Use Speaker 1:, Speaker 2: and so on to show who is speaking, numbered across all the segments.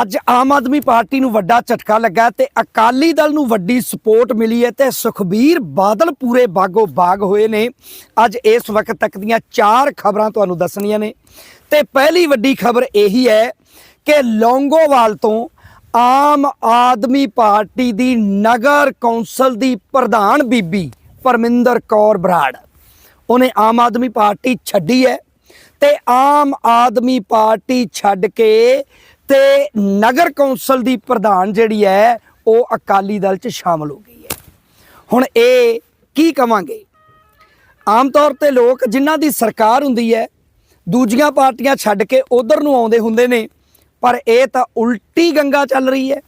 Speaker 1: ਅੱਜ ਆਮ ਆਦਮੀ ਪਾਰਟੀ ਨੂੰ ਵੱਡਾ ਝਟਕਾ ਲੱਗਾ ਤੇ ਅਕਾਲੀ ਦਲ ਨੂੰ ਵੱਡੀ ਸਪੋਰਟ ਮਿਲੀ ਹੈ ਤੇ ਸੁਖਬੀਰ ਬਾਦਲ ਪੂਰੇ ਬਾਗੋ ਬਾਗ ਹੋਏ ਨੇ। ਅੱਜ ਇਸ ਵਕਤ ਤੱਕ ਦੀਆਂ ਚਾਰ ਖਬਰਾਂ ਤੁਹਾਨੂੰ ਦੱਸਣੀਆਂ ਨੇ। ਤੇ ਪਹਿਲੀ ਵੱਡੀ ਖਬਰ ਇਹੀ ਹੈ ਕਿ ਲੌਂਗੋਵਾਲ ਤੋਂ ਆਮ ਆਦਮੀ ਪਾਰਟੀ ਦੀ ਨਗਰ ਕੌਂਸਲ ਦੀ ਪ੍ਰਧਾਨ ਬੀਬੀ ਪਰਮਿੰਦਰ ਕੌਰ ਬਰਾੜ। ਉਹਨੇ ਆਮ ਆਦਮੀ ਪਾਰਟੀ ਛੱਡੀ ਹੈ ਤੇ ਆਮ ਆਦਮੀ ਪਾਰਟੀ ਛੱਡ ਕੇ ਤੇ ਨਗਰ ਕੌਂਸਲ ਦੀ ਪ੍ਰਧਾਨ ਜਿਹੜੀ ਹੈ, ਉਹ ਅਕਾਲੀ ਦਲ 'ਚ ਸ਼ਾਮਲ ਹੋ ਗਈ ਹੈ। ਹੁਣ ਇਹ ਕੀ ਕਵਾਂਗੇ? ਆਮ ਤੌਰ ਤੇ ਲੋਕ ਜਿਨ੍ਹਾਂ ਦੀ ਸਰਕਾਰ ਹੁੰਦੀ ਹੈ, ਦੂਜੀਆਂ ਪਾਰਟੀਆਂ ਛੱਡ ਕੇ ਉਧਰ ਨੂੰ ਆਉਂਦੇ ਹੁੰਦੇ ਨੇ, ਪਰ ਇਹ ਤਾਂ ਉਲਟੀ ਗੰਗਾ ਚੱਲ ਰਹੀ ਹੈ।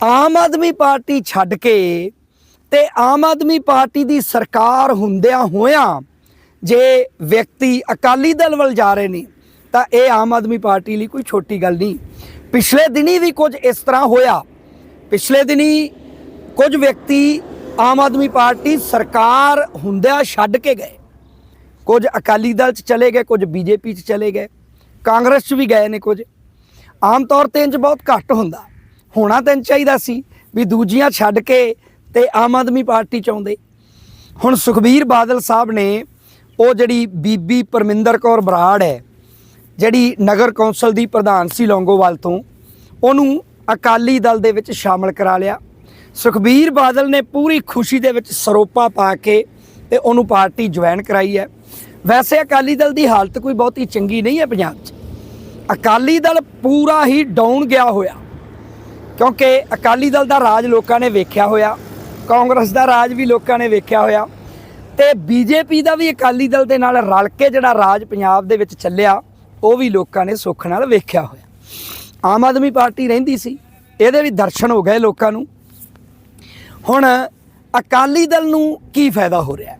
Speaker 1: ਆਮ ਆਦਮੀ ਪਾਰਟੀ ਛੱਡ ਕੇ ਤੇ ਆਮ ਆਦਮੀ ਪਾਰਟੀ ਦੀ ਸਰਕਾਰ ਹੁੰਦਿਆਂ ਹੋਇਆਂ ਜੇ ਵਿਅਕਤੀ ਅਕਾਲੀ ਦਲ ਵੱਲ ਜਾ ਰਹੇ ਨੇ ਤਾਂ ਇਹ ਆਮ ਆਦਮੀ ਪਾਰਟੀ ਲਈ ਕੋਈ ਛੋਟੀ ਗੱਲ ਨਹੀਂ। ਪਿਛਲੇ ਦਿਨੀ ਵੀ ਕੁਝ ਇਸ ਤਰ੍ਹਾਂ ਹੋਇਆ। ਪਿਛਲੇ ਦਿਨੀ ਕੁਝ ਵਿਅਕਤੀ ਆਮ ਆਦਮੀ ਪਾਰਟੀ ਸਰਕਾਰ ਹੁੰਦਿਆਂ ਛੱਡ ਕੇ ਗਏ। ਕੁਝ ਅਕਾਲੀ ਦਲ ਚ ਚਲੇ ਗਏ, ਕੁਝ ਬੀਜੇਪੀ ਚ ਚਲੇ ਗਏ। ਕਾਂਗਰਸ ਚ ਵੀ ਗਏ ਨੇ ਕੁਝ। ਆਮ ਤੌਰ ਤੇ ਇੰਜ ਬਹੁਤ ਘੱਟ ਹੁੰਦਾ। ਹੋਣਾ ਤਾਂ ਇੰਝ ਚਾਹੀਦਾ ਸੀ ਵੀ ਦੂਜੀਆਂ ਛੱਡ ਕੇ ਤੇ ਆਮ ਆਦਮੀ ਪਾਰਟੀ ਚ ਆਉਂਦੇ। ਹੁਣ ਸੁਖਬੀਰ ਬਾਦਲ ਸਾਹਿਬ ਨੇ ਉਹ ਜਿਹੜੀ ਬੀਬੀ ਪਰਮਿੰਦਰ ਕੌਰ ਬਰਾੜ ਹੈ ਜਿਹੜੀ ਨਗਰ ਕੌਂਸਲ ਦੀ ਪ੍ਰਧਾਨ ਸੀ ਲੌਂਗੋਵਾਲ ਤੋਂ, ਉਹਨੂੰ ਅਕਾਲੀ ਦਲ ਦੇ ਵਿੱਚ ਸ਼ਾਮਲ ਕਰਾ ਲਿਆ। ਸੁਖਬੀਰ ਬਾਦਲ ਨੇ ਪੂਰੀ ਖੁਸ਼ੀ ਦੇ ਵਿੱਚ ਸਰੋਪਾ ਪਾ ਕੇ ਤੇ ਉਹਨੂੰ ਪਾਰਟੀ ਜੁਆਇਨ ਕਰਾਈ ਹੈ। ਵੈਸੇ ਅਕਾਲੀ ਦਲ ਦੀ ਹਾਲਤ ਕੋਈ ਬਹੁਤੀ ਚੰਗੀ ਨਹੀਂ ਹੈ ਪੰਜਾਬ 'ਚ। ਅਕਾਲੀ ਦਲ ਪੂਰਾ ਹੀ ਡਾਊਨ ਗਿਆ ਹੋਇਆ। ਕਿਉਂਕਿ ਅਕਾਲੀ ਦਲ ਦਾ ਰਾਜ ਲੋਕਾਂ ਨੇ ਵੇਖਿਆ ਹੋਇਆ, ਕਾਂਗਰਸ ਦਾ ਰਾਜ ਵੀ ਲੋਕਾਂ ਨੇ ਵੇਖਿਆ ਹੋਇਆ ਤੇ ਬੀਜੇਪੀ ਦਾ ਵੀ ਅਕਾਲੀ ਦਲ ਦੇ ਨਾਲ ਰਲ ਕੇ ਜਿਹੜਾ ਰਾਜ ਪੰਜਾਬ ਦੇ ਵਿੱਚ ਚੱਲਿਆ ਉਹ ਵੀ ਲੋਕਾਂ ਨੇ ਸੁੱਖ ਨਾਲ ਵੇਖਿਆ ਹੋਇਆ। ਆਮ ਆਦਮੀ ਪਾਰਟੀ ਰਹਿੰਦੀ ਸੀ, ਇਹਦੇ ਵੀ ਦਰਸ਼ਨ ਹੋ ਗਏ ਲੋਕਾਂ ਨੂੰ। ਹੁਣ ਅਕਾਲੀ ਦਲ ਨੂੰ ਕੀ ਫਾਇਦਾ ਹੋ ਰਿਹਾ?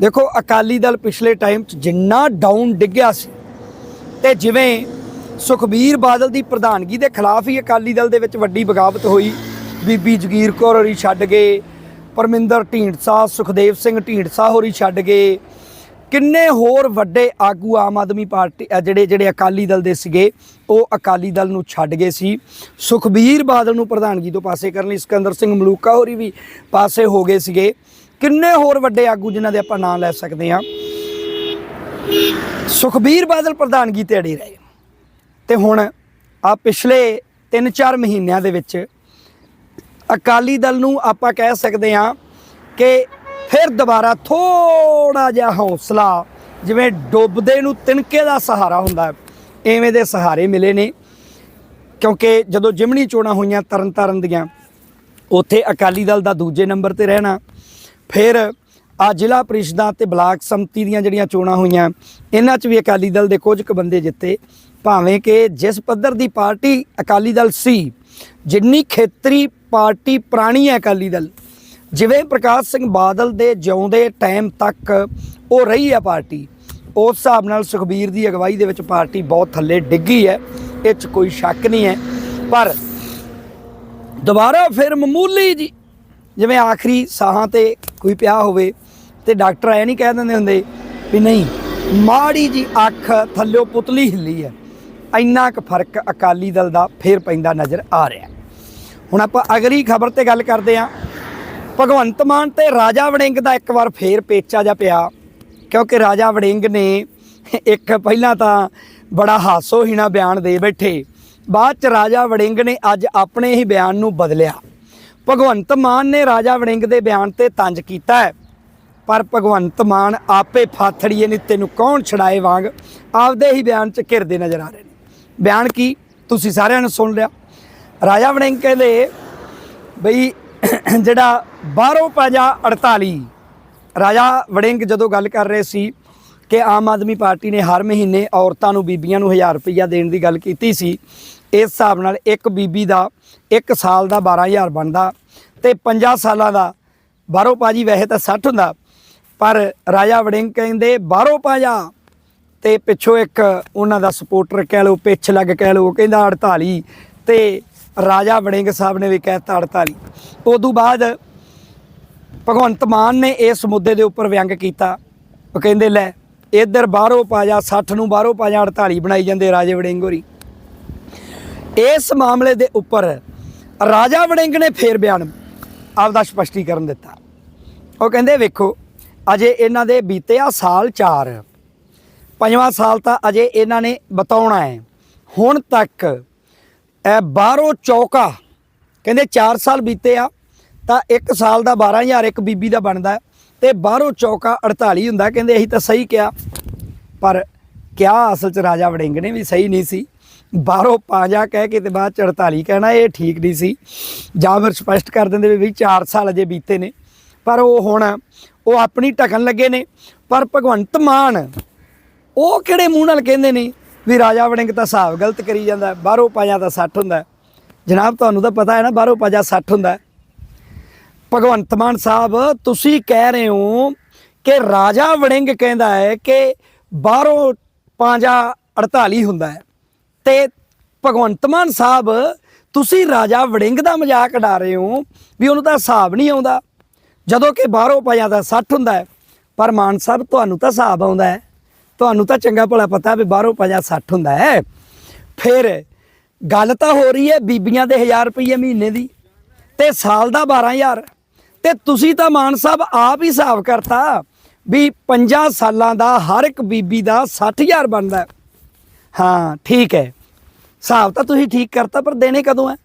Speaker 1: ਦੇਖੋ, ਅਕਾਲੀ ਦਲ ਪਿਛਲੇ ਟਾਈਮ 'ਚ ਜਿੰਨਾ ਡਾਊਨ ਡਿੱਗਿਆ ਸੀ, ਤੇ ਜਿਵੇਂ ਸੁਖਬੀਰ ਬਾਦਲ ਦੀ ਪ੍ਰਧਾਨਗੀ ਦੇ ਖਿਲਾਫ ਹੀ ਅਕਾਲੀ ਦਲ ਦੇ ਵਿੱਚ ਵੱਡੀ ਬਗਾਵਤ ਹੋਈ। ਬੀਬੀ ਜਗੀਰ ਕੌਰ ਹੋਰੀ ਛੱਡ ਗਏ, ਪਰਮਿੰਦਰ ਢੀਂਡਸਾ, ਸੁਖਦੇਵ ਸਿੰਘ ਢੀਂਡਸਾ ਹੋਰੀ ਛੱਡ ਗਏ ਕਿੰਨੇ ਹੋਰ ਵੱਡੇ ਆਗੂ ਆਮ ਆਦਮੀ ਪਾਰਟੀ ਜਿਹੜੇ ਜਿਹੜੇ ਅਕਾਲੀ ਦਲ ਦੇ ਸੀਗੇ, ਉਹ ਅਕਾਲੀ ਦਲ ਨੂੰ ਛੱਡ ਗਏ ਸੀ। ਸੁਖਬੀਰ ਬਾਦਲ ਨੂੰ ਪ੍ਰਧਾਨਗੀ ਤੋਂ ਪਾਸੇ ਕਰਨ ਲਈ ਸਿਕੰਦਰ ਸਿੰਘ ਮਲੂਕਾ ਹੋਰੀ ਵੀ ਪਾਸੇ ਹੋ ਗਏ ਸੀਗੇ। ਕਿੰਨੇ ਹੋਰ ਵੱਡੇ ਆਗੂ ਜਿਨ੍ਹਾਂ ਦੇ ਆਪਾਂ ਨਾਂ ਲੈ ਸਕਦੇ ਹਾਂ? ਸੁਖਬੀਰ ਬਾਦਲ ਪ੍ਰਧਾਨਗੀ ਤੇ ਅੜੇ ਰਹੇ। ਤੇ ਹੁਣ ਆ ਪਿਛਲੇ 3-4 ਮਹੀਨਿਆਂ ਦੇ ਵਿੱਚ ਅਕਾਲੀ ਦਲ ਨੂੰ ਆਪਾਂ ਕਹਿ ਸਕਦੇ ਹਾਂ ਕਿ ਫਿਰ ਦੁਬਾਰਾ ਥੋੜਾ ਜਿਹਾ ਹੌਸਲਾ ਜਿਵੇਂ ਡੁੱਬਦੇ ਨੂੰ ਤਿਣਕੇ ਦਾ ਸਹਾਰਾ ਹੁੰਦਾ ਹੈ, ਐਵੇਂ ਦੇ ਸਹਾਰੇ ਮਿਲੇ ਨੇ। ਕਿਉਂਕਿ ਜਦੋਂ ਜਿਮਣੀ ਚੋਣਾਂ ਹੋਈਆਂ ਤਰਨਤਾਰਨ ਦੀਆਂ ਉੱਥੇ ਅਕਾਲੀ ਦਲ ਦਾ ਦੂਜੇ ਨੰਬਰ ਤੇ ਰਹਿਣਾ ਫਿਰ ਆ ਜ਼ਿਲ੍ਹਾ ਪ੍ਰੀਸ਼ਦਾਂ ਤੇ ਬਲਾਕ ਸੰਮਤੀ ਦੀਆਂ ਜਿਹੜੀਆਂ ਚੋਣਾਂ ਹੋਈਆਂ ਇਹਨਾਂ 'ਚ ਵੀ ਅਕਾਲੀ ਦਲ ਦੇ ਕੁਝ ਕੁ ਬੰਦੇ ਜਿੱਤੇ। ਭਾਵੇਂ ਕਿ ਜਿਸ ਪੱਧਰ ਦੀ ਪਾਰਟੀ ਅਕਾਲੀ ਦਲ ਸੀ ਜਿੰਨੀ ਖੇਤਰੀ ਪਾਰਟੀ ਪੁਰਾਣੀ ਹੈ ਅਕਾਲੀ ਦਲ ਜਿਵੇਂ ਪ੍ਰਕਾਸ਼ ਸਿੰਘ ਬਾਦਲ ਦੇ ਜਿਉਂਦੇ ਟਾਈਮ ਤੱਕ ਉਹ ਰਹੀ ਹੈ ਪਾਰਟੀ, ਉਸ ਹਿਸਾਬ ਨਾਲ ਸੁਖਬੀਰ ਦੀ ਅਗਵਾਈ ਦੇ ਵਿੱਚ ਪਾਰਟੀ ਬਹੁਤ ਥੱਲੇ ਡਿੱਗੀ ਹੈ, ਇਹ 'ਚ ਕੋਈ ਸ਼ੱਕ ਨਹੀਂ ਹੈ। ਪਰ ਦੁਬਾਰਾ ਫਿਰ ਮਾਮੂਲੀ ਜੀ, ਜਿਵੇਂ ਆਖਰੀ ਸਾਹਾਂ ਤੇ ਕੋਈ ਪਿਆ ਹੋਵੇ ਤੇ ਡਾਕਟਰ ਐ ਨਹੀਂ ਕਹਿ ਦਿੰਦੇ ਹੁੰਦੇ ਵੀ ਨਹੀਂ, ਮਾੜੀ ਜੀ ਅੱਖ ਥੱਲਿਓ ਪੁਤਲੀ ਹਿੱਲੀ ਹੈ, ਇੰਨਾ ਕੁ ਫ਼ਰਕ ਅਕਾਲੀ ਦਲ ਦਾ ਫੇਰ ਪੈਂਦਾ ਨਜ਼ਰ ਆ ਰਿਹਾ। ਹੁਣ ਆਪਾਂ ਅਗਲੀ ਖਬਰ ਤੇ ਗੱਲ ਕਰਦੇ ਹਾਂ। ਭਗਵੰਤ ਮਾਨ ਤੇ ਰਾਜਾ ਵੜਿੰਗ ਦਾ ਇੱਕ ਵਾਰ ਫੇਰ ਪੇਚਾ ਜਾ ਪਿਆ, ਕਿਉਂਕਿ ਰਾਜਾ ਵੜਿੰਗ ਨੇ ਇੱਕ ਪਹਿਲਾਂ ਤਾਂ ਬੜਾ ਹਾਸੋਹੀਣਾ ਬਿਆਨ ਦੇ ਬੈਠੇ। ਬਾਅਦ ਚ ਰਾਜਾ ਵੜਿੰਗ ਨੇ ਅੱਜ ਆਪਣੇ ਹੀ ਬਿਆਨ ਨੂੰ ਬਦਲਿਆ। ਭਗਵੰਤ ਮਾਨ ਨੇ ਰਾਜਾ ਵੜਿੰਗ ਦੇ ਬਿਆਨ ਤੇ ਤੰਜ ਕੀਤਾ ਹੈ। ਪਰ ਭਗਵੰਤ ਮਾਨ ਆਪੇ ਫਾਥੜੀਏ ਨੇ ਤੈਨੂੰ ਕੌਣ ਛੜਾਏ ਵਾਂਗ ਆਪਦੇ ਹੀ ਬਿਆਨ ਚ ਘਿਰਦੇ ਨਜ਼ਰ ਆ ਰਹੇ ਨੇ। ਬਿਆਨ ਕੀ? ਤੁਸੀਂ ਸਾਰਿਆਂ ਨੇ ਸੁਣ ਲਿਆ। ਰਾਜਾ ਵੜਿੰਗ ਕਹਿੰਦੇ ਬਈ ਜਿਹੜਾ ਬਾਹਰੋਂ ਪਾਜਾ 48 ਰਾਜਾ ਵੜਿੰਗ ਜਦੋਂ ਗੱਲ ਕਰ ਰਹੇ ਸੀ ਕਿ ਆਮ ਆਦਮੀ ਪਾਰਟੀ ਨੇ ਹਰ ਮਹੀਨੇ ਔਰਤਾਂ ਨੂੰ ਬੀਬੀਆਂ ਨੂੰ 1000 ਰੁਪਈਆ ਦੇਣ ਦੀ ਗੱਲ ਕੀਤੀ ਸੀ, ਇਸ ਹਿਸਾਬ ਨਾਲ ਇੱਕ ਬੀਬੀ ਦਾ ਇੱਕ ਸਾਲ ਦਾ 12000 ਬਣਦਾ ਤੇ 50 ਸਾਲਾਂ ਦਾ ਬਾਹਰੋਂ ਪਾਜੀ ਵੈਸੇ ਤਾਂ 60 ਹੁੰਦਾ, ਪਰ ਰਾਜਾ ਵੜਿੰਗ ਕਹਿੰਦੇ ਬਾਹਰੋਂ ਪਾਜਾ ਤੇ ਪਿੱਛੋਂ ਇੱਕ ਉਹਨਾਂ ਦਾ ਸਪੋਰਟਰ ਕਹਿ ਲਓ, ਪਿੱਛ ਲੱਗ ਕਹਿ ਲਓ, ਉਹ ਕਹਿੰਦਾ 48 ਤੇ ਰਾਜਾ ਵੜਿੰਗ ਸਾਹਿਬ ਨੇ ਵੀ ਕਹਿਤਾ 48 ਉਦੋਂ ਬਾਅਦ ਭਗਵੰਤ ਮਾਨ ਨੇ ਇਸ ਮੁੱਦੇ ਦੇ ਉੱਪਰ ਵਿਅੰਗ ਕੀਤਾ ਉਹ ਕਹਿੰਦੇ, ਲੈ, ਇੱਧਰ ਬਾਹਰੋਂ ਪਾਜ਼ਾ 60 ਨੂੰ ਬਾਹਰੋਂ ਪਾਜਾ 48 ਬਣਾਈ ਜਾਂਦੇ ਰਾਜੇ ਵੜਿੰਗ ਹੋਰੀ। ਇਸ ਮਾਮਲੇ ਦੇ ਉੱਪਰ ਰਾਜਾ ਵੜਿੰਗ ਨੇ ਫੇਰ ਬਿਆਨ ਆਪਦਾ ਸਪਸ਼ਟੀਕਰਨ ਦਿੱਤਾ। ਉਹ ਕਹਿੰਦੇ, ਵੇਖੋ, ਅਜੇ ਇਹਨਾਂ ਦੇ ਬੀਤੇ ਆ ਸਾਲ 4 ਪੰਜਵਾਂ ਸਾਲ ਤਾਂ ਅਜੇ ਇਹਨਾਂ ਨੇ ਬਤਾਉਣਾ ਹੈ। ਹੁਣ ਤੱਕ ਇਹ ਬਾਹਰੋਂ ਚੌਕਾ ਕਹਿੰਦੇ 4 ਸਾਲ ਬੀਤੇ ਆ, ਤਾਂ 1 ਸਾਲ ਦਾ 12000 ਇੱਕ ਬੀਬੀ ਦਾ ਬਣਦਾ ਹੈ। ਤੇ ਬਾਹਰੋਂ ਚੌਕਾ 48 ਹੁੰਦਾ, ਕਹਿੰਦੇ ਅਸੀਂ ਤਾਂ ਸਹੀ ਕਿਹਾ। ਪਰ ਕਿਆ ਅਸਲ ਚ ਰਾਜਾ ਵੜਿੰਗ ਨੇ ਵੀ ਸਹੀ ਨਹੀਂ ਸੀ। ਬਾਹਰੋਂ ਪੰਜਾ ਕਹਿ ਕੇ ਤੇ ਬਾਅਦ ਚ 48 ਕਹਿਣਾ, ਇਹ ਠੀਕ ਨਹੀਂ ਸੀ। ਜਾਂ ਫਿਰ ਸਪਸ਼ਟ ਕਰ ਦਿੰਦੇ ਵੀ ਵੀ 4 ਸਾਲ ਅਜੇ ਬੀਤੇ ਨੇ। ਪਰ ਉਹ ਹੁਣ ਉਹ ਆਪਣੀ ਢਕਣ ਲੱਗੇ ਨੇ। ਪਰ ਭਗਵੰਤ ਮਾਨ, ਉਹ ਕਿਹੜੇ ਮੂੰਹ ਨਾਲ ਕਹਿੰਦੇ ਨੇ? ਵੀ ਰਾਜਾ ਵੜਿੰਗ ਤਾਂ ਹਿਸਾਬ ਗਲਤ ਕਰੀ ਜਾਂਦਾ, ਬਾਹਰੋਂ ਪੰਜਾ ਤਾਂ 60 ਹੁੰਦਾ। ਜਨਾਬ, ਤੁਹਾਨੂੰ ਤਾਂ ਪਤਾ ਹੈ ਨਾ, ਬਾਹਰੋਂ ਪੰਜਾ 60 ਹੁੰਦਾ। ਭਗਵੰਤ ਮਾਨ ਸਾਹਿਬ, ਤੁਸੀਂ ਕਹਿ ਰਹੇ ਹੋ ਕਿ ਰਾਜਾ ਵੜਿੰਗ ਕਹਿੰਦਾ ਹੈ ਕਿ ਬਾਹਰੋਂ ਪੰਜਾ 48 ਹੁੰਦਾ ਹੈ। ਤੇ ਭਗਵੰਤ ਮਾਨ ਸਾਹਿਬ, ਤੁਸੀਂ ਰਾਜਾ ਵੜਿੰਗ ਦਾ ਮਜ਼ਾਕ ਉਡਾ ਰਹੇ ਹੋ ਵੀ ਉਹਨੂੰ ਤਾਂ ਹਿਸਾਬ ਨਹੀਂ ਆਉਂਦਾ। ਜਦੋਂ ਕਿ ਬਾਹਰੋਂ ਪੰਜਾ ਦਾ 60 ਹੁੰਦਾ ਹੈ, ਪਰ ਮਾਨ ਸਾਹਿਬ, ਤੁਹਾਨੂੰ ਤਾਂ ਹਿਸਾਬ ਆਉਂਦਾ ਹੈ। ਤੁਹਾਨੂੰ ਤਾਂ ਚੰਗਾ ਭਲਾ ਪਤਾ ਵੀ ਬਾਹਰੋਂ ਪੰਜਾ 60 ਹੁੰਦਾ ਹੈ। ਫਿਰ ਗੱਲ ਤਾਂ ਹੋ ਰਹੀ ਹੈ ਬੀਬੀਆਂ ਦੇ 1000 ਰੁਪਏ ਮਹੀਨੇ ਦੀ ਤੇ ਸਾਲ ਦਾ 12000 ਤੇ ਤੁਸੀਂ ਤਾਂ ਮਾਨ ਸਾਹਿਬ ਆਪ ਹੀ ਹਿਸਾਬ ਕਰਤਾ ਵੀ 5 ਸਾਲਾਂ ਦਾ ਹਰ ਇੱਕ ਬੀਬੀ ਦਾ 60000 ਬਣਦਾ ਹਾਂ। ਠੀਕ ਹੈ। ਹਿਸਾਬ ਤਾਂ ਤੁਸੀਂ ਠੀਕ ਕਰਤਾ, ਪਰ ਦੇਣੇ ਕਦੋਂ ਹੈ?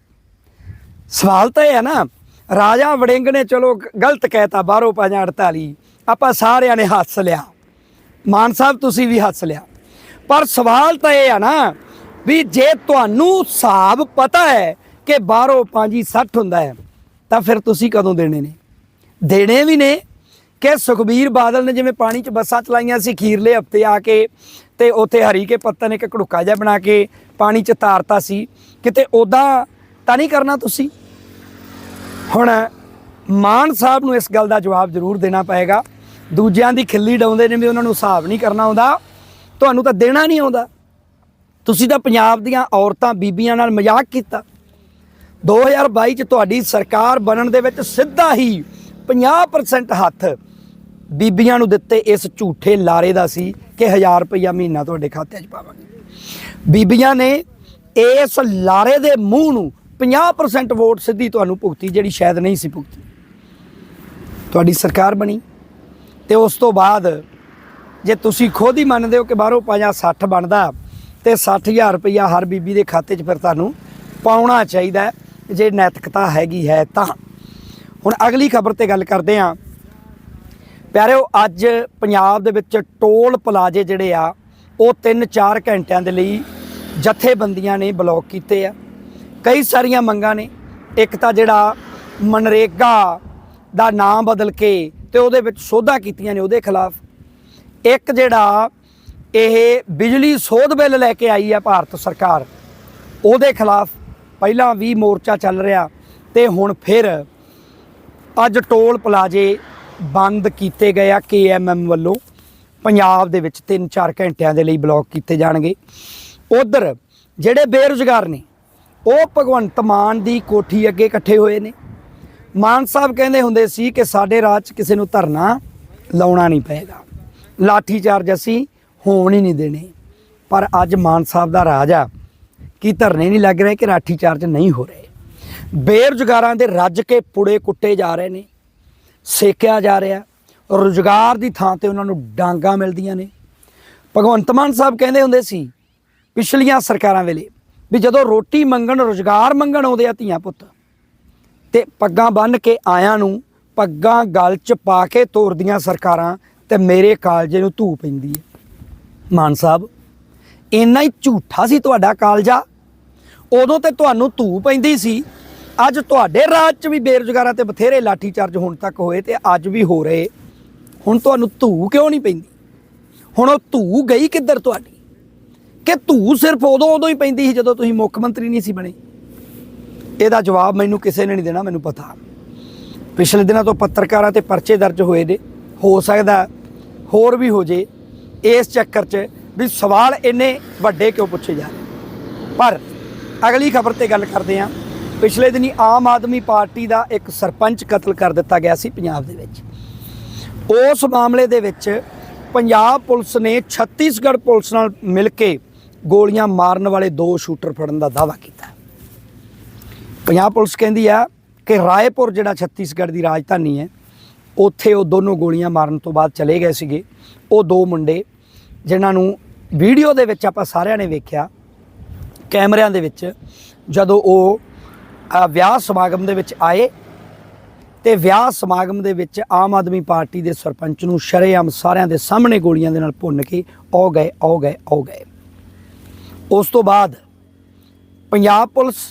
Speaker 1: ਸਵਾਲ ਤਾਂ ਇਹ ਹੈ ਨਾ, ਰਾਜਾ ਵੜਿੰਗ ਨੇ ਚਲੋ ਗ- ਗਲਤ ਕਹਿਤਾ, ਬਾਹਰੋਂ ਪੰਜਾ 48 ਆਪਾਂ ਸਾਰਿਆਂ ਨੇ ਹੱਸ ਲਿਆ। ਮਾਨ ਸਾਹਿਬ, ਤੁਸੀਂ ਵੀ ਹੱਸ ਲਿਆ। ਪਰ ਸਵਾਲ ਤਾਂ ਇਹ ਆ ਨਾ ਵੀ ਜੇ ਤੁਹਾਨੂੰ ਹਿਸਾਬ ਪਤਾ ਹੈ ਕਿ ਬਾਹਰੋਂ ਪੰਜੀ 60 ਹੁੰਦਾ ਹੈ, ਤਾਂ ਫਿਰ ਤੁਸੀਂ ਕਦੋਂ ਦੇਣੇ ਨੇ? ਦੇਣੇ ਵੀ ਨੇ ਕਿ ਸੁਖਬੀਰ ਬਾਦਲ ਨੇ ਜਿਵੇਂ ਪਾਣੀ 'ਚ ਬੱਸਾਂ ਚਲਾਈਆਂ ਸੀ, ਖੀਰਲੇ ਹਫ਼ਤੇ ਆ ਕੇ ਤੇ ਉੱਥੇ ਹਰੀ ਕੇ ਪੱਤਨ ਇੱਕ ਘੜੁੱਕਾ ਜਿਹਾ ਬਣਾ ਕੇ ਪਾਣੀ 'ਚ ਤਾਰਤਾ ਸੀ, ਕਿਤੇ ਉਦਾਂ ਤਾਂ ਨਹੀਂ ਕਰਨਾ ਤੁਸੀਂ? ਹੁਣ ਮਾਨ ਸਾਹਿਬ ਨੂੰ ਇਸ ਗੱਲ ਦਾ ਜਵਾਬ ਜ਼ਰੂਰ ਦੇਣਾ ਪਏਗਾ। ਦੂਜਿਆਂ ਦੀ ਖਿੱਲੀ ਡਾਉਂਦੇ ਨੇ ਵੀ ਉਹਨਾਂ ਨੂੰ ਹਿਸਾਬ ਨਹੀਂ ਕਰਨਾ ਆਉਂਦਾ। ਤੁਹਾਨੂੰ ਤਾਂ ਦੇਣਾ ਨਹੀਂ ਆਉਂਦਾ। ਤੁਸੀਂ ਤਾਂ ਪੰਜਾਬ ਦੀਆਂ ਔਰਤਾਂ ਬੀਬੀਆਂ ਨਾਲ ਮਜ਼ਾਕ ਕੀਤਾ। 2022 ਚ ਤੁਹਾਡੀ ਸਰਕਾਰ ਬਣਨ ਦੇ ਵਿੱਚ ਸਿੱਧਾ ਹੀ 50% ਹੱਥ ਬੀਬੀਆਂ ਨੂੰ ਦਿੱਤੇ ਇਸ ਝੂਠੇ ਲਾਰੇ ਦਾ ਸੀ ਕਿ 1000 ਰੁਪਇਆ ਮਹੀਨਾ ਤੁਹਾਡੇ ਖਾਤੇ 'ਚ ਪਾਵਾਂਗੇ। ਬੀਬੀਆਂ ਨੇ ਇਸ ਲਾਰੇ ਦੇ ਮੂੰਹ ਨੂੰ 50% ਵੋਟ ਸਿੱਧੀ ਤੁਹਾਨੂੰ ਭੁਗਤੀ, ਜਿਹੜੀ ਸ਼ਾਇਦ ਨਹੀਂ ਸੀ ਭੁਗਤੀ। ਤੁਹਾਡੀ ਸਰਕਾਰ ਬਣੀ। ਤੇ ਉਸ ਤੋਂ ਬਾਅਦ ਜੇ ਤੁਸੀਂ ਖੁਦ ਹੀ ਮੰਨਦੇ ਹੋ ਕਿ ਬਾਹਰੋਂ ਪੰਜਾ 60 ਬਣਦਾ, ਤੇ 60000 ਰੁਪਇਆ ਹਰ ਬੀਬੀ ਦੇ ਖਾਤੇ 'ਚ ਫਿਰ ਤੁਹਾਨੂੰ ਪਾਉਣਾ ਚਾਹੀਦਾ ਹੈ। ਜੇ ਨੈਤਿਕਤਾ ਹੈਗੀ ਹੈ ਤਾਂ। ਹੁਣ ਅਗਲੀ ਖਬਰ ਤੇ ਗੱਲ ਕਰਦੇ ਹਾਂ। ਪਿਆਰਿਓ, ਅੱਜ ਪੰਜਾਬ ਦੇ ਵਿੱਚ ਟੋਲ ਪਲਾਜ਼ੇ ਜਿਹੜੇ ਆ, ਉਹ 3-4 ਘੰਟਿਆਂ ਦੇ ਲਈ ਜਥੇਬੰਦੀਆਂ ਨੇ ਬਲੌਕ ਕੀਤੇ ਆ। ਕਈ ਸਾਰੀਆਂ ਮੰਗਾਂ ਨੇ। ਇੱਕ ਤਾਂ ਜਿਹੜਾ ਮਨਰੇਗਾ ਦਾ ਨਾਮ ਬਦਲ ਕੇ ਤੇ ਉਹਦੇ ਵਿੱਚ ਸੋਧਾਂ ਕੀਤੀਆਂ ਨੇ ਉਹਦੇ ਖਿਲਾਫ। ਇੱਕ ਜਿਹੜਾ ਇਹ ਬਿਜਲੀ ਸੋਧ ਬਿੱਲ ਲੈ ਕੇ ਆਈ ਆ ਭਾਰਤ ਸਰਕਾਰ, ਉਹਦੇ ਖਿਲਾਫ ਪਹਿਲਾਂ ਵੀ ਮੋਰਚਾ ਚੱਲ ਰਿਹਾ ਤੇ ਹੁਣ ਫਿਰ ਅੱਜ ਟੋਲ ਪਲਾਜ਼ੇ ਬੰਦ ਕੀਤੇ ਗਏ ਆ ਕੇਐਮਐਮ ਵੱਲੋਂ। ਪੰਜਾਬ ਦੇ ਵਿੱਚ 3-4 ਘੰਟਿਆਂ ਦੇ ਲਈ ਬਲੌਕ ਕੀਤੇ ਜਾਣਗੇ। ਉਧਰ ਜਿਹੜੇ ਬੇਰੁਜ਼ਗਾਰ ਨੇ, ਉਹ ਭਗਵੰਤ ਮਾਨ ਦੀ ਕੋਠੀ ਅੱਗੇ ਇਕੱਠੇ ਹੋਏ ਨੇ। ਮਾਨ ਸਾਹਿਬ ਕਹਿੰਦੇ ਹੁੰਦੇ ਸੀ ਕਿ ਸਾਡੇ ਰਾਜ 'ਚ ਕਿਸੇ ਨੂੰ ਧਰਨਾ ਲਾਉਣਾ ਨਹੀਂ ਪਏਗਾ। ਲਾਠੀ ਚਾਰਜ ਅਸੀਂ ਹੋਣ ਹੀ ਨਹੀਂ ਦੇਣੇ। ਪਰ ਅੱਜ ਮਾਨ ਸਾਹਿਬ ਦਾ ਰਾਜ ਆ ਕੀ ਧਰਨੇ ਨਹੀਂ ਲੱਗ ਰਹੇ, ਕਿ ਲਾਠੀ ਚਾਰਜ ਨਹੀਂ ਹੋ ਰਹੇ। ਬੇਰੁਜ਼ਗਾਰਾਂ ਦੇ ਰੱਜ ਕੇ ਪੁੜੇ ਕੁੱਟੇ ਜਾ ਰਹੇ ਨੇ, ਸੇਕਿਆ ਜਾ ਰਿਹਾ। ਰੁਜ਼ਗਾਰ ਦੀ ਥਾਂ ਤੇ ਉਹਨਾਂ ਨੂੰ ਡਾਂਗਾ ਮਿਲਦੀਆਂ ਨੇ। ਭਗਵੰਤ ਮਾਨ ਸਾਹਿਬ ਕਹਿੰਦੇ ਹੁੰਦੇ ਸੀ ਪਿਛਲੀਆਂ ਸਰਕਾਰਾਂ ਵੇਲੇ ਵੀ ਜਦੋਂ ਰੋਟੀ ਮੰਗਣ, ਰੁਜ਼ਗਾਰ ਮੰਗਣ ਆਉਂਦੇ ਆ ਧੀਆਂ ਪੁੱਤ ਤੇ ਪੱਗਾਂ ਬੰਨ ਕੇ ਆਇਆਂ ਨੂੰ ਪੱਗਾਂ ਗਲ ਚ ਪਾ ਕੇ ਤੋਰਦੀਆਂ ਸਰਕਾਰਾਂ ਤੇ ਮੇਰੇ ਕਾਲਜੇ ਨੂੰ ਧੂ ਪੈਂਦੀ ਹੈ। ਮਾਨ ਸਾਹਿਬ, ਇੰਨਾ ਹੀ ਝੂਠਾ ਸੀ ਤੁਹਾਡਾ ਕਾਲਜਾ? ਉਦੋਂ ਤੇ ਤੁਹਾਨੂੰ ਧੂ ਪੈਂਦੀ ਸੀ, ਅੱਜ ਤੁਹਾਡੇ ਰਾਜ 'ਚ ਵੀ ਬੇਰੁਜ਼ਗਾਰਾਂ ਤੇ ਬਥੇਰੇ ਲਾਠੀ ਚਾਰਜ ਹੁਣ ਤੱਕ ਹੋਏ ਤੇ ਅੱਜ ਵੀ ਹੋ ਰਹੇ। ਹੁਣ ਤੁਹਾਨੂੰ ਧੂ ਕਿਉਂ ਨਹੀਂ ਪੈਂਦੀ? ਹੁਣ ਉਹ ਧੂ ਗਈ ਕਿੱਧਰ ਤੁਹਾਡੀ? ਕਿ ਧੂ ਸਿਰਫ ਉਦੋਂ ਉਦੋਂ ਹੀ ਪੈਂਦੀ ਸੀ ਜਦੋਂ ਤੁਸੀਂ ਮੁੱਖ ਮੰਤਰੀ ਨਹੀਂ ਸੀ ਬਣੇ। ਇਹਦਾ ਜਵਾਬ ਮੈਨੂੰ ਕਿਸੇ ਨੇ ਨਹੀਂ ਦੇਣਾ, ਮੈਨੂੰ ਪਤਾ। ਪਿਛਲੇ ਦਿਨਾਂ ਤੋਂ ਪੱਤਰਕਾਰਾਂ ਤੇ ਪਰਚੇ ਦਰਜ ਹੋਏ ਨੇ, ਹੋ ਸਕਦਾ ਹੋਰ ਵੀ ਹੋ ਜੇ ਇਸ ਚੱਕਰ 'ਚ ਵੀ ਸਵਾਲ ਇੰਨੇ ਵੱਡੇ ਕਿਉਂ ਪੁੱਛੇ ਜਾ ਰਹੇ? ਪਰ ਅਗਲੀ ਖਬਰ ਤੇ ਗੱਲ ਕਰਦੇ ਹਾਂ। ਪਿਛਲੇ ਦਿਨੀ ਆਮ ਆਦਮੀ ਪਾਰਟੀ ਦਾ ਇੱਕ ਸਰਪੰਚ ਕਤਲ ਕਰ ਦਿੱਤਾ ਗਿਆ ਸੀ ਪੰਜਾਬ ਦੇ ਵਿੱਚ। ਉਸ ਮਾਮਲੇ ਦੇ ਵਿੱਚ ਪੰਜਾਬ ਪੁਲਿਸ ਨੇ ਛੱਤੀਸਗੜ੍ਹ ਪੁਲਿਸ ਨਾਲ ਮਿਲ ਕੇ ਗੋਲੀਆਂ ਮਾਰਨ ਵਾਲੇ ਦੋ ਸ਼ੂਟਰ ਫੜਨ ਦਾ ਦਾਅਵਾ ਕੀਤਾ। ਪੰਜਾਬ ਪੁਲਿਸ ਕਹਿੰਦੀ ਆ ਕਿ ਰਾਏਪੁਰ, ਜਿਹੜਾ ਛੱਤੀਸਗੜ੍ਹ ਦੀ ਰਾਜਧਾਨੀ ਹੈ, ਉੱਥੇ ਉਹ ਦੋਨੋਂ ਗੋਲੀਆਂ ਮਾਰਨ ਤੋਂ ਬਾਅਦ ਚਲੇ ਗਏ ਸੀਗੇ। ਉਹ ਦੋ ਮੁੰਡੇ, ਜਿਨ੍ਹਾਂ ਨੂੰ ਵੀਡੀਓ ਦੇ ਵਿੱਚ ਆਪਾਂ ਸਾਰਿਆਂ ਨੇ ਵੇਖਿਆ, ਕੈਮਰਿਆਂ ਦੇ ਵਿੱਚ, ਜਦੋਂ ਉਹ ਵਿਆਹ ਸਮਾਗਮ ਦੇ ਵਿੱਚ ਆਏ ਤੇ ਵਿਆਹ ਸਮਾਗਮ ਦੇ ਵਿੱਚ ਆਮ ਆਦਮੀ ਪਾਰਟੀ ਦੇ ਸਰਪੰਚ ਨੂੰ ਸ਼ਰੇਆਮ ਸਾਰਿਆਂ ਦੇ ਸਾਹਮਣੇ ਗੋਲੀਆਂ ਦੇ ਨਾਲ ਭੁੰਨ ਕੇ ਆਉ ਗਏ ਆਉ ਗਏ ਆਉ ਗਏ। ਉਸ ਤੋਂ ਬਾਅਦ ਪੰਜਾਬ ਪੁਲਿਸ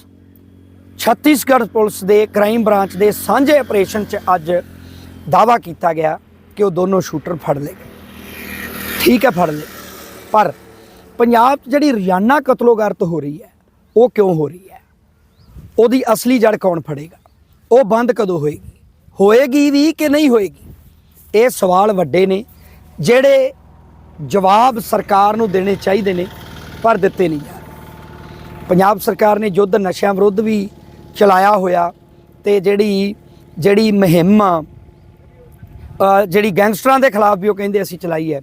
Speaker 1: ਛੱਤੀਸਗੜ੍ਹ ਪੁਲਿਸ ਦੇ ਕ੍ਰਾਈਮ ਬ੍ਰਾਂਚ ਦੇ ਸਾਂਝੇ ਆਪਰੇਸ਼ਨ 'ਚ ਅੱਜ ਦਾਵਾ ਕੀਤਾ ਗਿਆ ਕਿ ਉਹ ਦੋਨੋਂ ਸ਼ੂਟਰ ਫੜ ਲਏ ਗਏ। ਠੀਕ ਹੈ, ਫੜ ਲਏ। ਪਰ ਪੰਜਾਬ 'ਚ ਜਿਹੜੀ ਰੋਜ਼ਾਨਾ ਕਤਲੋਗਾਰਤ ਹੋ ਰਹੀ ਹੈ, ਉਹ ਕਿਉਂ ਹੋ ਰਹੀ ਹੈ? ਉਹਦੀ ਅਸਲੀ ਜੜ ਕੌਣ ਫੜੇਗਾ? ਉਹ ਬੰਦ ਕਦੋਂ ਹੋਏਗੀ? ਹੋਏਗੀ ਵੀ ਕਿ ਨਹੀਂ ਹੋਏਗੀ? ਇਹ ਸਵਾਲ ਵੱਡੇ ਨੇ, ਜਿਹੜੇ ਜਵਾਬ ਸਰਕਾਰ ਨੂੰ ਦੇਣੇ ਚਾਹੀਦੇ ਨੇ, ਪਰ ਦਿੱਤੇ ਨਹੀਂ ਜਾ ਰਹੇ। ਪੰਜਾਬ ਸਰਕਾਰ ਨੇ ਯੁੱਧ ਨਸ਼ਿਆਂ ਵਿਰੁੱਧ ਵੀ ਚਲਾਇਆ ਹੋਇਆ ਤੇ ਜਿਹੜੀ ਜਿਹੜੀ ਮੁਹਿੰਮ ਆ, ਜਿਹੜੀ ਗੈਂਗਸਟਰਾਂ ਦੇ ਖਿਲਾਫ ਵੀ ਉਹ ਕਹਿੰਦੇ ਅਸੀਂ ਚਲਾਈ ਹੈ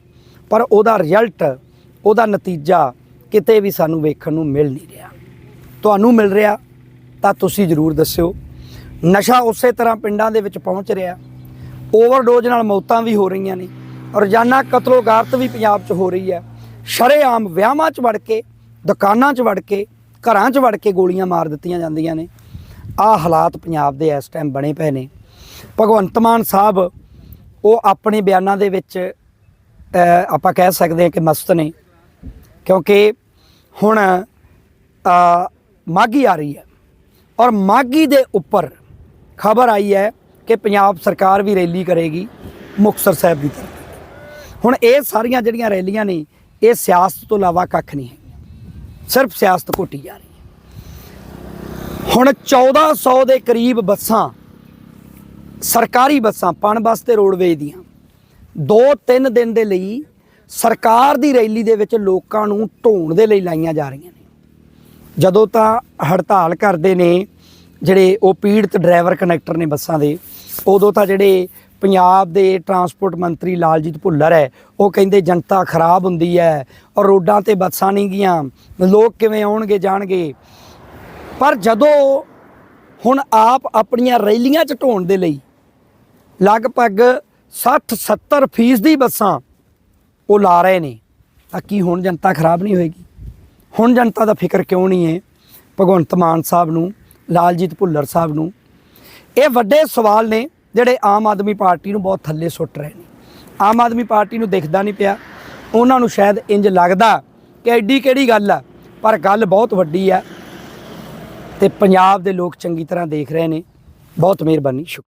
Speaker 1: ਪਰ ਉਹਦਾ ਰਿਜ਼ਲਟ ਉਹਦਾ ਨਤੀਜਾ ਕਿਤੇ ਵੀ ਸਾਨੂੰ ਵੇਖਣ ਨੂੰ ਮਿਲ ਨਹੀਂ ਰਿਹਾ। ਤੁਹਾਨੂੰ ਮਿਲ ਰਿਹਾ ਤਾਂ ਤੁਸੀਂ ਜ਼ਰੂਰ ਦੱਸਿਓ। ਨਸ਼ਾ ਉਸੇ ਤਰ੍ਹਾਂ ਪਿੰਡਾਂ ਦੇ ਵਿੱਚ ਪਹੁੰਚ ਰਿਹਾ। ਓਵਰਡੋਜ਼ ਨਾਲ ਮੌਤਾਂ ਵੀ ਹੋ ਰਹੀਆਂ ਨੇ ਰੋਜ਼ਾਨਾ ਕਤਲੋ ਗਾਰਤ ਵੀ ਪੰਜਾਬ 'ਚ ਹੋ ਰਹੀ ਹੈ। ਸ਼ਰੇਆਮ ਵਿਆਹਾਂ 'ਚ ਵੜ ਕੇ ਦੁਕਾਨਾਂ 'ਚ ਵੜ ਕੇ ਘਰਾਂ 'ਚ ਵੜ ਕੇ ਗੋਲੀਆਂ ਮਾਰ ਦਿੱਤੀਆਂ ਜਾਂਦੀਆਂ ਨੇ। ਆਹ ਹਾਲਾਤ ਪੰਜਾਬ ਦੇ ਇਸ ਟਾਈਮ ਬਣੇ ਪਏ ਨੇ। ਭਗਵੰਤ ਮਾਨ ਸਾਹਿਬ ਉਹ ਆਪਣੇ ਬਿਆਨਾਂ ਦੇ ਵਿੱਚ ਆਪਾਂ ਕਹਿ ਸਕਦੇ ਹਾਂ ਕਿ ਮਸਤ ਨੇ। ਕਿਉਂਕਿ ਹੁਣ ਅ, ਮਾਘੀ ਆ ਰਹੀ ਹੈ। ਔਰ ਮਾਘੀ ਦੇ ਉੱਪਰ ਖਬਰ ਆਈ ਹੈ ਕਿ ਪੰਜਾਬ ਸਰਕਾਰ ਵੀ ਰੈਲੀ ਕਰੇਗੀ ਮੁਕਤਸਰ ਸਾਹਿਬ ਦੀ ਤਰਫ ਹੁਣ ਇਹ ਸਾਰੀਆਂ ਜਿਹੜੀਆਂ ਰੈਲੀਆਂ ਨੇ ਇਹ ਸਿਆਸਤ ਤੋਂ ਇਲਾਵਾ ਕੱਖ ਨਹੀਂ ਹੈ ਸਿਰਫ ਸਿਆਸਤ ਘੋਟੀ ਜਾ ਰਹੀ ਹੁਣ 1400 ਦੇ ਕਰੀਬ ਬੱਸਾਂ, ਸਰਕਾਰੀ ਬੱਸਾਂ ਪਣ ਬੱਸ ਤੇ ਰੋਡਵੇਜ ਦੀਆਂ। 2-3 ਦਿਨ ਦੇ ਲਈ ਸਰਕਾਰ ਦੀ ਰੈਲੀ ਦੇ ਵਿੱਚ ਲੋਕਾਂ ਨੂੰ ਢੋਣ ਦੇ ਲਈ ਲਾਈਆਂ ਜਾ ਰਹੀਆਂ ਨੇ। ਜਦੋਂ ਤਾਂ ਹੜਤਾਲ ਕਰਦੇ ਨੇ, ਜਿਹੜੇ ਉਹ ਪੀੜਤ ਡਰਾਈਵਰ ਕਨੈਕਟਰ ਨੇ ਬੱਸਾਂ ਦੇ, ਉਦੋਂ ਤਾਂ ਜਿਹੜੇ ਪੰਜਾਬ ਦੇ ਟਰਾਂਸਪੋਰਟ ਮੰਤਰੀ ਲਾਲਜੀਤ ਭੁੱਲਰ ਹੈ, ਉਹ ਕਹਿੰਦੇ ਜਨਤਾ ਖਰਾਬ ਹੁੰਦੀ ਹੈ ਔਰ ਰੋਡਾਂ ਤੇ ਬੱਸਾਂ ਨਹੀਂ ਗੀਆਂ ਲੋਕ ਕਿਵੇਂ ਆਉਣਗੇ, ਜਾਣਗੇ? ਪਰ ਜਦੋਂ ਹੁਣ ਆਪ ਆਪਣੀਆਂ ਰੈਲੀਆਂ ਚ ਢੋਣ ਦੇ ਲਈ ਲਗਭਗ 60 70 ਫੀਸਦੀ ਬੱਸਾਂ ਉਹ ਲਾ ਰਹੇ ਨੇ, ਤਾਂ ਕੀ ਹੁਣ ਜਨਤਾ ਖਰਾਬ ਨਹੀਂ ਹੋਏਗੀ? ਹੁਣ ਜਨਤਾ ਦਾ ਫਿਕਰ ਕਿਉਂ ਨਹੀਂ ਹੈ? ਭਗਵੰਤ ਮਾਨ ਸਾਹਿਬ ਨੂੰ, ਲਾਲਜੀਤ ਭੁੱਲਰ ਸਾਹਿਬ ਨੂੰ। ਇਹ ਵੱਡੇ ਸਵਾਲ ਨੇ ਜਿਹੜੇ ਆਮ ਆਦਮੀ ਪਾਰਟੀ ਨੂੰ ਬਹੁਤ ਥੱਲੇ ਸੁੱਟ ਰਹੇ ਨੇ। ਆਮ ਆਦਮੀ ਪਾਰਟੀ ਨੂੰ ਦਿਖਦਾ ਨਹੀਂ ਪਿਆ। ਉਹਨਾਂ ਨੂੰ ਸ਼ਾਇਦ ਇੰਜ ਲੱਗਦਾ ਕਿ ਐਡੀ ਕਿਹੜੀ ਗੱਲ ਆ, ਪਰ ਗੱਲ ਬਹੁਤ ਵੱਡੀ ਆ। ਤੇ ਪੰਜਾਬ ਦੇ ਲੋਕ ਚੰਗੀ ਤਰ੍ਹਾਂ ਦੇਖ ਰਹੇ ਨੇ। ਬਹੁਤ ਮਿਹਰਬਾਨੀ ਸ਼ੁਕਰੀਆ